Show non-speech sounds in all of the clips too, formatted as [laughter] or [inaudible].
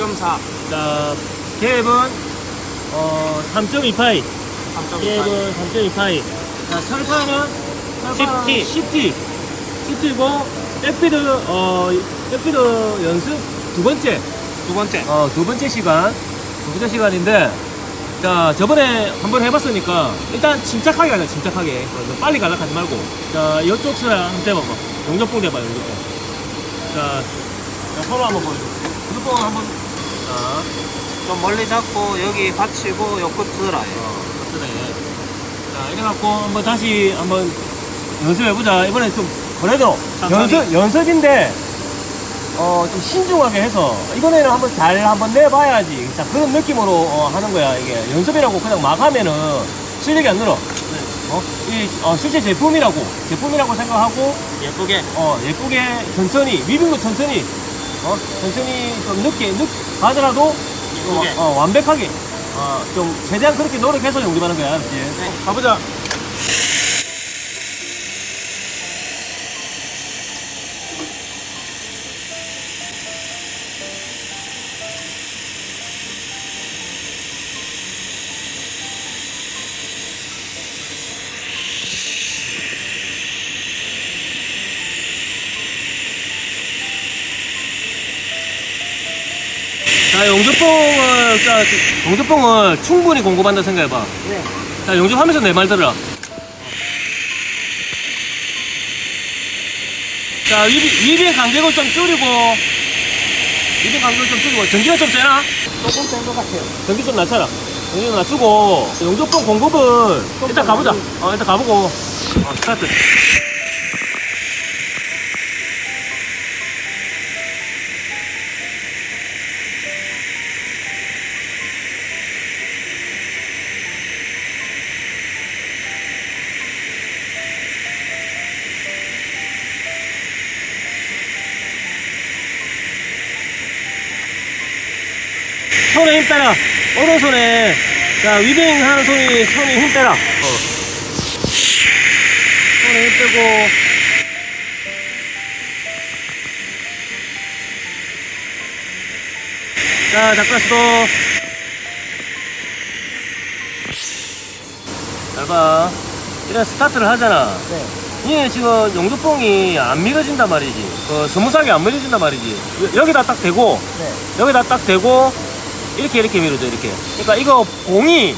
6.4, 자, 갭은 어, 3.2파이. 3.4. 갭은 3.2파이. 자, 설파는 10T. 10T. 10T고 백피드 어, 백피드 연습 두 번째. 두 번째. 어, 두 번째 시간. 두 번째 시간인데 자, 저번에 한번 해봤으니까 일단 침착하게 가자, 침착하게. 어, 너무 빨리 가다 하지 말고. 자, 이쪽 서라 한번 대봐봐. 용접봉 대봐, 용접봉. 자, 자, 서로 한번 보여줘. 용접봉 한번. 자, 좀 멀리 잡고 여기 받치고 요끝 들어요. 어, 그래. 자, 이래갖고 한번 다시 한번 연습해보자. 이번에 좀, 그래도 천천히. 연습, 연습인데, 어, 좀 신중하게 해서, 이번에는 한번 잘 한번 내봐야지. 자, 그런 느낌으로 어, 하는 거야. 이게 연습이라고 그냥 막 하면은 실력이 안 늘어. 어? 이, 어, 실제 제품이라고, 제품이라고 생각하고, 예쁘게. 어, 예쁘게, 천천히, 위빙도 천천히, 어, 천천히 좀 늦게, 늦, 가더라도. 어, 완벽하게, 어, 좀, 최대한 그렇게 노력해서 연습하는 거야, 알았지? 네. 가보자. 자, 용접봉을 충분히 공급한다 생각해봐. 네. 자, 용접하면서 내 말 들어라. 자, 위빙, 위빙 간격을 좀 줄이고, 위빙 간격을 좀 줄이고, 전기가 좀 세나? 조금 센 것 같아요. 전기 좀 낮춰라. 전기 좀 낮추고, 용접봉 공급은 일단 가보자. 어, 일단 가보고, 어, 스타트. 손에 힘 빼라. 오른손에, 자, 위빙 하는 손이, 손에 힘 빼라. 어. 손에 힘 빼고. 자, 잠깐 스톱. 잘 봐. 이런 스타트를 하잖아. 네. 얘 지금 용접봉이 안 밀어진단 말이지. 그 스무스하게 안 밀어진단 말이지. 여- 여기다 딱 대고, 네. 여기다 딱 대고 이렇게 이렇게 밀어줘 이렇게 그러니까 이거 봉이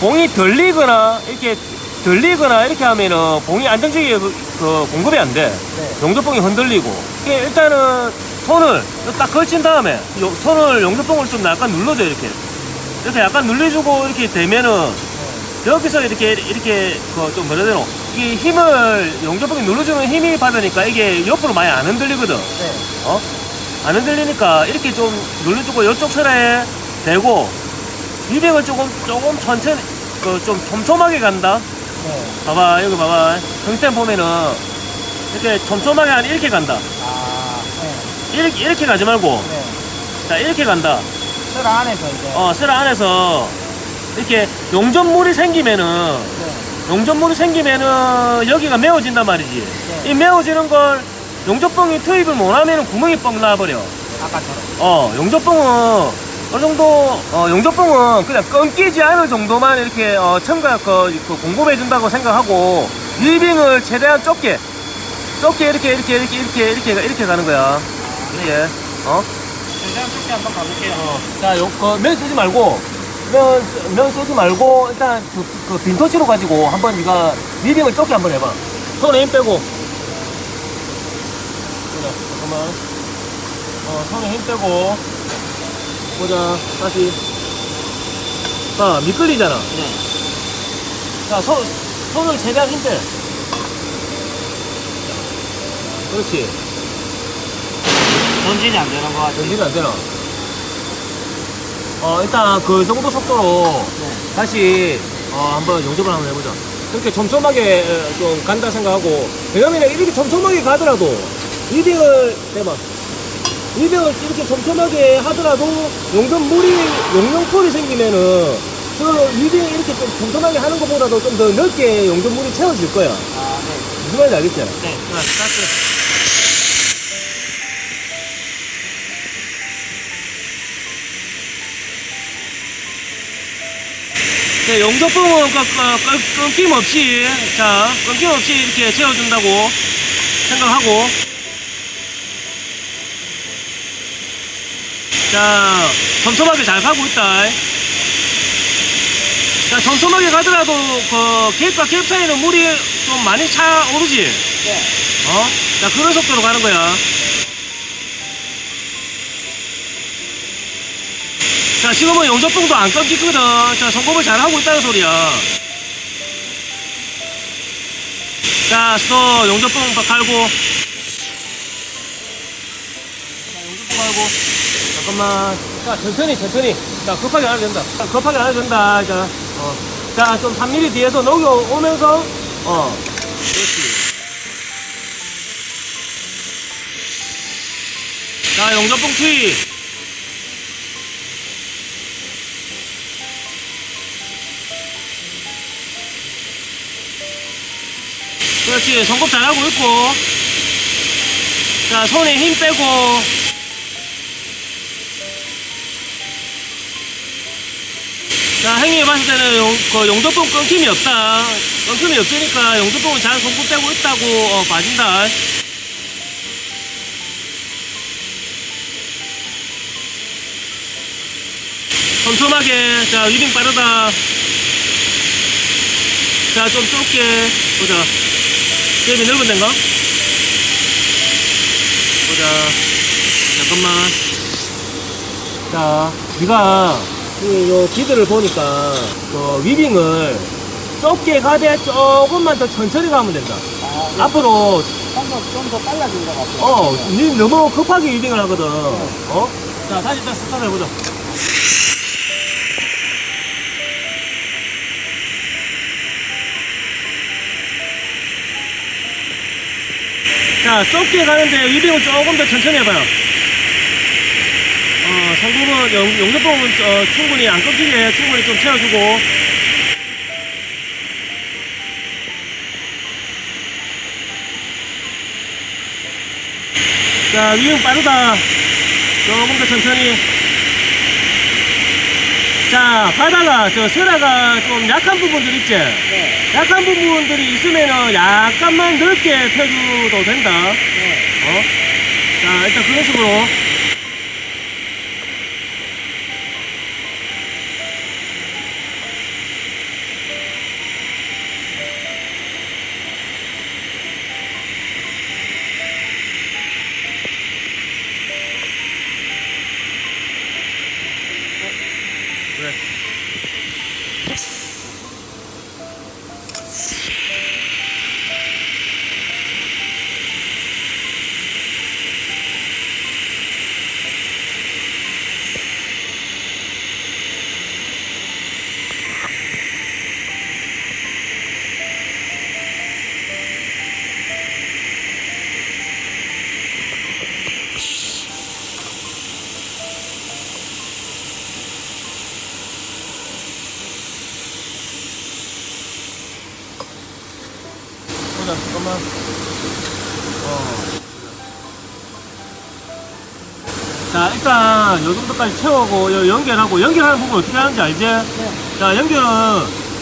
봉이 덜리거나 이렇게 덜리거나 이렇게 하면은 봉이 안정적이게 그, 그 공급이 안 돼 네. 용접봉이 흔들리고 이게 일단은 손을 딱 걸친 다음에 요- 손을 용접봉을 좀 약간 눌러줘 이렇게 이렇게 약간 눌러주고 이렇게 되면은 여기서 이렇게 이렇게 그좀 뭐라 해야 되노 이게 힘을 용접봉이 눌러주는 힘이 받으니까 이게 옆으로 많이 안 흔들리거든 네. 어? 안 흔들리니까 이렇게 좀 눌러주고 이쪽 설에 대고 위백을 조금 조금 천천히 그 좀 촘촘하게 간다 네. 봐봐 여기 봐봐 평템 보면은 이렇게 촘촘하게 한 이렇게 간다 아, 네. 이렇게 이렇게 가지 말고 네. 자 이렇게 간다 설 안에서 이제. 어슬 안에서 이렇게 용접물이 생기면은 네. 용접물이 생기면은 여기가 메워진단 말이지 네. 이 메워지는 걸 용접봉이 투입을 못하면은 구멍이 뻥 나버려 아까처럼. 어, 용접봉은 어느 정도 어, 용접봉은 그냥 끊기지 않을 정도만 이렇게 어, 첨가 그, 그 공급해 준다고 생각하고 리빙을 최대한 좁게 좁게 이렇게 이렇게 이렇게 이렇게 이렇게 이렇게 가는 거야. 이게 어? 최대한 좁게 한번 가볼게요. 어. 자, 요, 그, 면 쓰지 말고, 면, 쓰- 면 쓰지 말고, 일단, 그, 그 빈터치로 가지고, 한번 네가 리빙을 좁게 한번 해봐. 손에 힘 빼고. 그래, 잠깐만. 어, 손에 힘 빼고. 보자, 다시. 자, 미끌리잖아. 네. 자, 손, 손을 최대한 힘 빼. 그렇지. 전진이 안 되는 것 같아요. 전진이 안 되나? 어, 일단 그 정도 속도로 네. 다시 어, 한번 용접을 한번 해보자. 그렇게 촘촘하게 어, 좀 간다 생각하고 왜냐면 이렇게 촘촘하게 가더라도 리딩을 해봐. 이병을 이렇게 촘촘하게 하더라도 용접 물이 용용풀이 생기면은 그 위병 이렇게 좀 촘촘하게 하는 것보다도 좀 더 넓게 용접 물이 채워질 거야. 아, 네. 무슨 말인지 알겠지? 네. 아, 스타트. 네, 용접봉은 끊김없이, 자, 끊김없이 이렇게 채워준다고 생각하고, 자, 촘촘하게 잘 가고 있다. 자, 촘촘하게 가더라도, 그, 갭과 갭 사이는 물이 좀 많이 차 오르지? 네. 어? 자, 그런 속도로 가는 거야. 자, 지금은 용접봉도 안 끊기거든. 자, 성공을 잘하고 있다는 소리야. 자, 스톱, 용접봉 갈고. 자, 용접봉 갈고. 잠깐만. 자, 천천히, 천천히. 자, 급하게 안 해도 된다. 자, 급하게 안 해도 된다. 자, 어. 자, 좀 3mm 뒤에서 녹여오면서, 어. 그렇지. 자, 용접봉 투입. 그렇지. 손꼽 잘하고 있고. 자, 손에 힘 빼고. 자, 행위해 봤을 때는 용, 그 용접봉 끊김이 없다. 끊김이 없으니까 용접봉은 잘 빼고 있다고 어, 봐준다. 촘촘하게 자 위빙 빠르다 자 좀 좁게 보자 잽이 넓은 데인가? 보자 잠깐만 자 네가 이요 기드를 보니까 그 위빙을 좁게 가되 조금만 더 천천히 가면 된다 아, 예. 앞으로 방금 좀더 빨라진 것 같아요. 어, 니 너무 급하게 위빙을 하거든. 어? 자, 다시 일단 스타트 해보자. 자, 좁게 가는데 위빙을 조금 더 천천히 해봐요. 용, 용접봉은 어, 충분히 안 끊기게 충분히 좀 채워주고. 자, 위응 빠르다. 조금 더 천천히. 자, 가다가 저 세라가 좀 약한 부분들 있지? 네. 약한 부분들이 있으면은 약간만 넓게 펴줘도 된다. 네. 어? 자, 일단 그런 식으로. 요 정도까지 채우고 요 연결하고 연결하는 부분 어떻게 하는지 알지? 네. 자, 연결은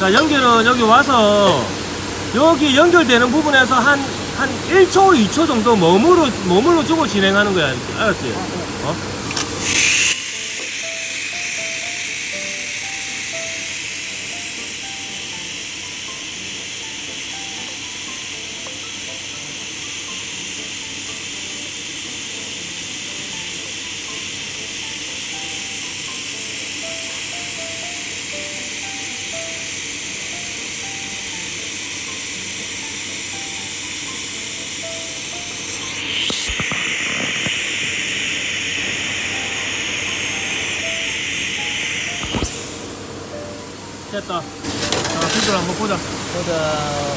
자, 연결은 여기 와서 여기 연결되는 부분에서 한, 한 1초, 2초 정도 머무르, 머물러 주고 진행하는 거야. 알았지? 아, 네. 어? 보자.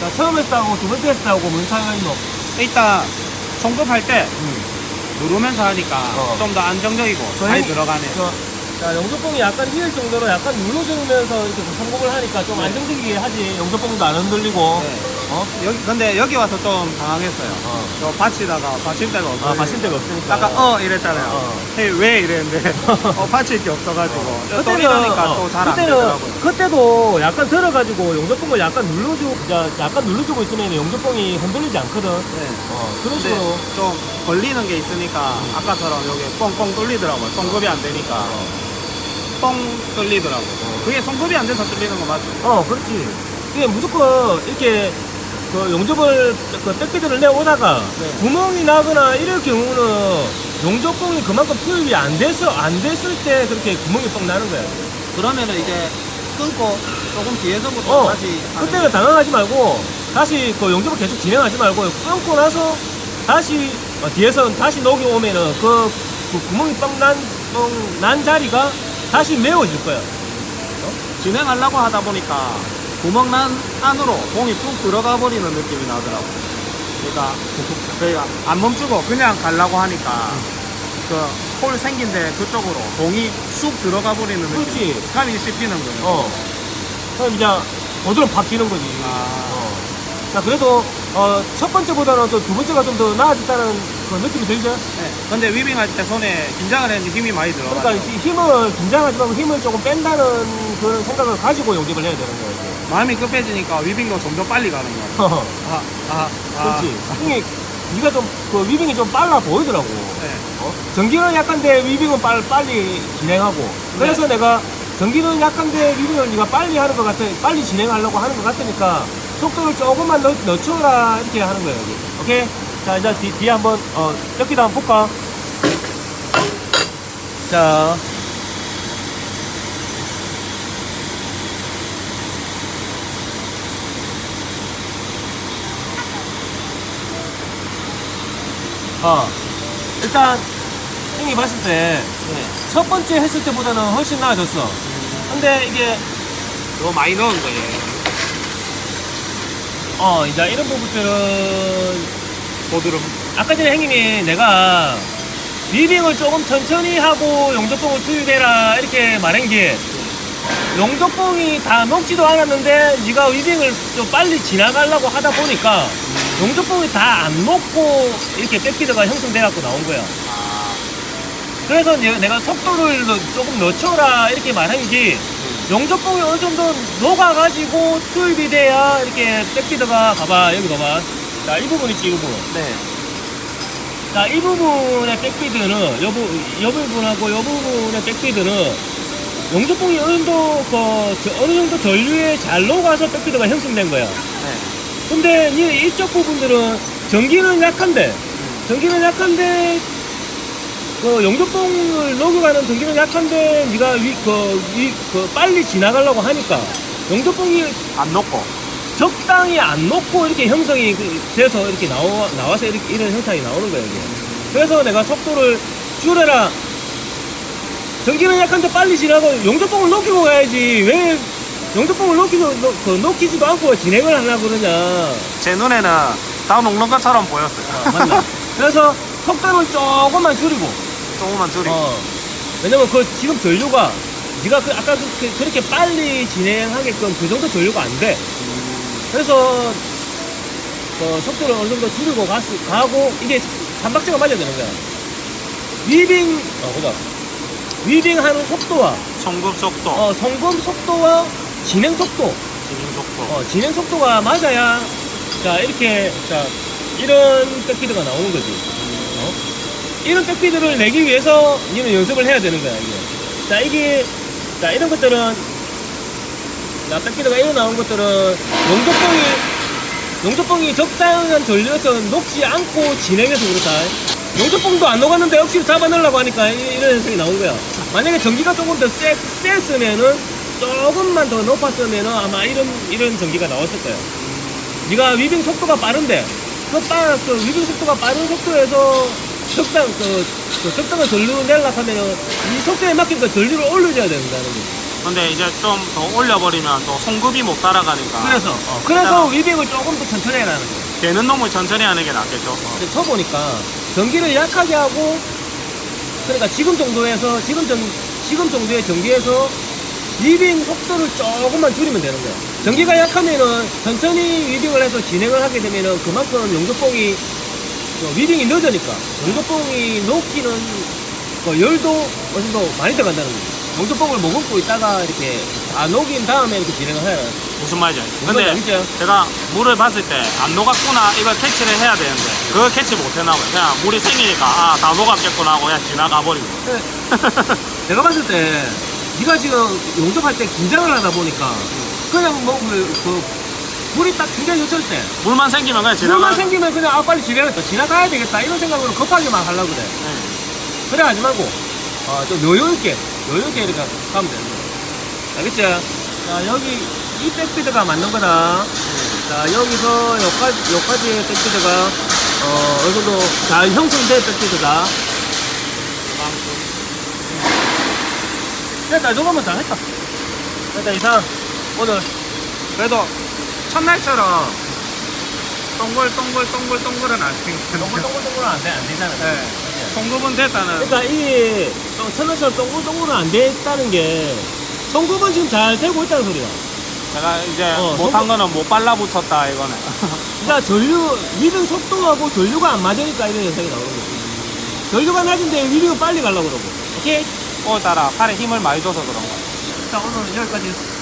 자, 처음 했다고 두 번째 했다고 뭔 차이가 있노? 일단 송급할 때 응. 누르면서 하니까 어. 좀 더 안정적이고 잘 행- 들어가네. 저 자, 영조뽕이 약간 휘을 정도로 약간 눌러주면서 이렇게 성공을 하니까 좀 네. 안정적이게 하지. 영조뽕도 안 흔들리고. 네. 어? 여기 근데 여기 와서 좀 당황했어요. 어. 저 받치다가 받침대가 없어요. 아, 받침대가 없으니까. 아까 어 이랬잖아요. 어. 헤이, 왜 이랬는데 [laughs] 어 받칠 게 없어가지고 또 이러니까 어, 또잘 안 되더라고요. 그때도 약간 들어가지고 영조뽕을 약간 눌러주고, 야, 약간 눌러주고 있으면 영조뽕이 흔들리지 않거든. 네. 어, 그런 근데 식으로. 좀 걸리는 게 있으니까 아까처럼 여기 뻥뻥 뚫리더라고요. 송급이 안 되니까 뻥 뚫리더라고요. 그게 송급이 안 돼서 뚫리는 거 맞죠? 어, 그렇지. 이게 무조건 이렇게 그 용접을 그 백비드를 내오다가 네. 구멍이 나거나 이럴 경우는 용접봉이 그만큼 투입이 안 돼서 안 됐을 때 그렇게 구멍이 뻥 나는 거야. 그러면은 이제 끊고 조금 뒤에서부터 어, 다시 하는 그때는 당황하지 말고 다시 그 용접을 계속 진행하지 말고 끊고 나서 다시 어, 뒤에서 다시 녹이 오면은 그, 그 구멍이 뻥난 뻥난 자리가 다시 메워질 거야. 진행하려고 하다 보니까 구멍 난 안으로 공이 뚝 들어가 버리는 느낌이 나더라고요. 그러니까 저희가 안 멈추고 그냥 가려고 하니까 그 홀 생긴데 그쪽으로 공이 쑥 들어가 버리는 느낌. 그렇지. 감이 씹히는 거예요. 어. 그럼 이제 어디로 바뀌는 거지. 아. 어. 자, 그래도, 어, 첫 번째보다는 또 두 번째가 좀 더 나아졌다는 그 느낌이 들죠? 네. 근데 위빙 할 때 손에 긴장을 했는데 힘이 많이 들어가. 그러니까 이 힘을, 긴장하지 말고 힘을 조금 뺀다는 그런 생각을 가지고 용접을 해야 되는 거예요. 이제. 마음이 급해지니까 위빙도 점점 빨리 가는 거야. 아, 아, 아. 그렇지. 이게, 네가 좀, 그 위빙이 좀 빨라 보이더라고. 네. 어? 전기는 약한데 위빙은 빨, 빨리 진행하고. 그래서 내가 전기는 약한데 위빙을 네가 빨리 하는 것 같아. 빨리 진행하려고 하는 것 같으니까 속도를 조금만 넣, 늦춰라. 이렇게 하는 거예요, 여기. 오케이? 자, 이제 뒤, 뒤에 한번, 어, 뜯기도 한번 볼까? 자. 어. 일단, 형이 봤을 때, 네. 첫 번째 했을 때보다는 훨씬 나아졌어. 근데 이게, 너무 많이 넣은 거예요. 어, 이제 이런 부분들은, 보드름. 아까 전에 형님이 내가 리빙을 조금 천천히 하고 용접봉을 투입해라 이렇게 말한 게 용접봉이 다 녹지도 않았는데 네가 위빙을 좀 빨리 지나가려고 하다 보니까 용접봉이 다 안 녹고 이렇게 백피드가 형성돼 갖고 나온 거야. 아, 그래서 내가 속도를 넣- 조금 늦춰라 이렇게 말한 게 용접봉이 어느 정도 녹아가지고 투입이 돼야 이렇게 백피드가 봐봐 여기 봐봐 자 이 부분 있지 이 부분 네. 자, 이 부분의 백비드는, 요, 부, 요 부분하고 요 부분의 백비드는 용접봉이 어느 정도, 그, 저- 어느 정도 전류에 잘 녹아서 백비드가 형성된 거야. 네. 근데 이, 이쪽 부분들은 전기는 약한데, 전기는 약한데, 그 용접봉을 녹여가는 전기는 약한데, 네가 위, 그, 위, 그 빨리 지나가려고 하니까 용접봉이 안 넣고. 적당히 안 녹고 이렇게 형성이 그- 돼서 이렇게 나와, 나와서 이렇게 이런 현상이 나오는 거예요, 이게. 그래서 내가 속도를 줄여라. 전기는 약한데 빨리 지나고 용접봉을 녹이고 가야지. 왜 용접봉을 녹이고, 녹, 그 녹이지도 않고 진행을 하려고 그러냐. 제 눈에는 다 녹는 것처럼 보였어요. 어, 맞나? [laughs] 그래서 속도를 조금만 줄이고. 조금만 줄이고. 어. 왜냐면 그 지금 전류가 네가 그 아까 그, 그 렇게 빨리 진행하게끔 그 정도 전류가 안 돼. 그래서 그 속도를 어느 정도 줄이고 가, 가고 이게 삼박자가 맞아야 되는 거야. 위빙 어 보자. 위빙하는 속도와 성급 속도, 어 성금 속도와 진행 속도 진행 속도. 어 진행 속도가 맞아야 자 이렇게 자 이런 백피드가 나오는 거지. 어? 이런 백피드를 내기 위해서 니는 연습을 해야 되는 거야 이게. 자 이게 자 이런 것들은 자 백피드가 이런 나온 것들은 용접봉이 용접봉이 적당한 전류에서 녹지 않고 진행해서 그렇다. 용접봉도 안 녹았는데 억지로 잡아 넣으려고 하니까 이- 이런 현상이 나온 거야. 만약에 전기가 조금 더 세, 셌으면은 조금만 더 높았으면은 아마 이런 이런 전기가 나왔을 거야. 네가 위빙 속도가 빠른데 그, 빠, 그 위빙 속도가 빠른 속도에서 적당 그, 그 적당한 전류 내려고 하면은 이 속도에 맞게 그 전류를 올려줘야 된다는 거지. 근데 이제 좀 더 올려버리면 또 송급이 못 따라가니까. 그래서 어, 그래서 위빙을 조금 더 천천히 해라는 거야. 되는 놈을 천천히 하는 게 낫겠죠. 근데 쳐보니까 전기를 약하게 하고 그러니까 지금 정도에서 지금 정 지금 정도의 전기에서 리딩 속도를 조금만 줄이면 되는 거야. 전기가 약하면은 천천히 리딩을 해서 진행을 하게 되면은 그만큼 용접봉이 그 리딩이 늦으니까 용접봉이 녹기는 그 열도 어느 정도 많이 들어간다는 거지. 용접봉을 머금고 있다가 이렇게 다 녹인 다음에 이렇게 진행을 해야 돼. 무슨 말이지? 무슨 근데 말인지 알겠죠? 제가 물을 봤을 때 안 녹았구나 이걸 캐치를 해야 되는데 그걸 캐치 못 했나 봐요. 그냥 물이 생기니까 아 다 녹았겠구나 하고 그냥 지나가 버리고. 내가 봤을 때 네가 지금 용접할 때 긴장을 하다 보니까 그냥 뭐그 그 물이 딱 굉장히 늦을 때. 물만 생기면 그냥 지나가. 물만 생기면 그냥 아 빨리 지나가겠다 지나가야 되겠다 이런 생각으로 급하게 막 하려고 그래. 네. 그래 하지 말고 아, 좀 여유 있게 여유 있게 이렇게 가면 되는 거야 알겠지? 자 여기 이 백피드가 맞는 거다. 자 여기서 여기까지 여기까지의 백피드가 어 어느 정도 잘 형성된 백피드다. 됐다 이 정도면 다 했다. 됐다 이상. 오늘 그래도 첫날처럼 동글 동글 동글 동글은 안 생겨. 동글동글동글은 안, 돼, 안 되잖아 네. 공급은 됐다는. 그러니까 이 천연처럼 동글동글은 안 됐다는 게 성급은 지금 잘 되고 있다는 소리야. 제가 이제 어, 못한 거는 못 발라붙였다 이거는. 그러니까 전류 리듬 속도하고 전류가 안 맞으니까 이런 현상이 나오는 거지. 전류가 낮은데 리듬은 빨리 가려고 그러고. 오케이. 그거에 따라 팔에 힘을 많이 줘서 그런 거. 자 오늘 여기까지